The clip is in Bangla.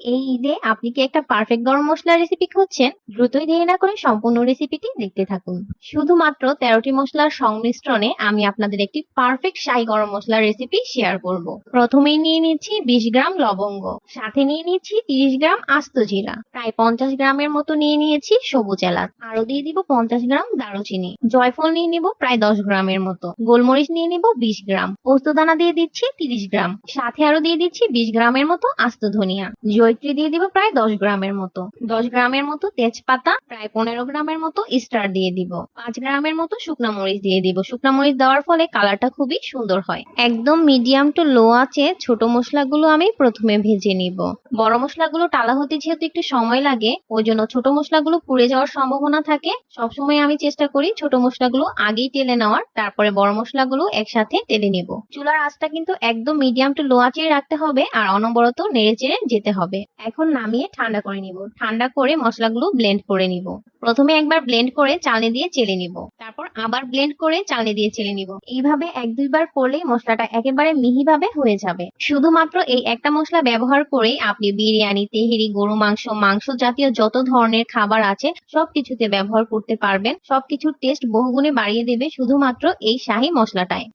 এই ঈদে আপনি কি একটা পারফেক্ট গরম মসলা রেসিপি খুঁজছেন? দ্রুতই দেরি না করে সম্পূর্ণ রেসিপিটি দেখতে থাকুন। শুধুমাত্র তেরোটি মশলার সংমিশ্রণে আমি আপনাদের একটি পারফেক্ট শাহী গরম মশলার রেসিপি শেয়ার করব। প্রথমেই নিয়ে নিচ্ছি বিশ গ্রাম লবঙ্গ। সাথে নিয়ে নিচ্ছি তিরিশ গ্রাম আস্ত জিরা। প্রায় পঞ্চাশ গ্রামের মতো নিয়ে নিয়েছি সবুজ এলাচ। আরও দিয়ে দিব পঞ্চাশ গ্রাম দারুচিনি। জয়ফল নিয়ে নিব প্রায় দশ গ্রামের মতো। গোলমরিচ নিয়ে নিব বিশ গ্রাম। পোস্তদানা দিয়ে দিচ্ছি তিরিশ গ্রাম। সাথে আরও দিয়ে দিচ্ছি বিশ গ্রামের মতো আস্ত ধনিয়া। জয়ত্রী দিয়ে দিব প্রায় দশ গ্রামের মতো। দশ গ্রামের মতো তেজপাতা, প্রায় পনেরো গ্রামের মতো স্টার দিয়ে দিব। পাঁচ গ্রামের মতো শুকনা মরিচ দিয়ে দিব। শুকনা মরিচ দেওয়ার ফলে কালারটা খুবই সুন্দর হয়। একদম মিডিয়াম টু লো আছে ছোট মশলাগুলো আমি প্রথমে ভেজে নিব। বড় মশলাগুলো টালা হতে যেহেতু একটু সময় লাগে, ওই জন্য ছোট মশলাগুলো পুড়ে যাওয়ার সম্ভাবনা থাকে। সবসময় আমি চেষ্টা করি ছোট মশলাগুলো আগেই টেলে নেওয়ার, তারপরে বড় মশলাগুলো একসাথে টেলে নিব। চুলার আঁচটা কিন্তু একদম মিডিয়াম টু লো আঁচে রাখতে হবে, আর অনবরত নেড়ে চেড়ে যেতে হবে। এখন নামিয়ে ঠান্ডা করে নিব। ঠান্ডা করে মশলাগুলো ব্লেন্ড করে নিব। প্রথমে একবার ব্লেন্ড করে চালনি দিয়ে চেলে নিব। তারপর আবার ব্লেন্ড করে চালনি দিয়ে চেলে নিব। এইভাবে এক দুইবার করলেই মশলাটা একেবারে মিহিভাবে হয়ে যাবে। শুধুমাত্র এই একটা মশলা ব্যবহার করেই আপনি বিরিয়ানি, তেহেরি, গরু মাংস মাংস জাতীয় যত ধরনের খাবার আছে, সবকিছুতে ব্যবহার করতে পারবেন। সবকিছুর টেস্ট বহুগুণে বাড়িয়ে দেবে শুধুমাত্র এই শাহী মশলাটায়।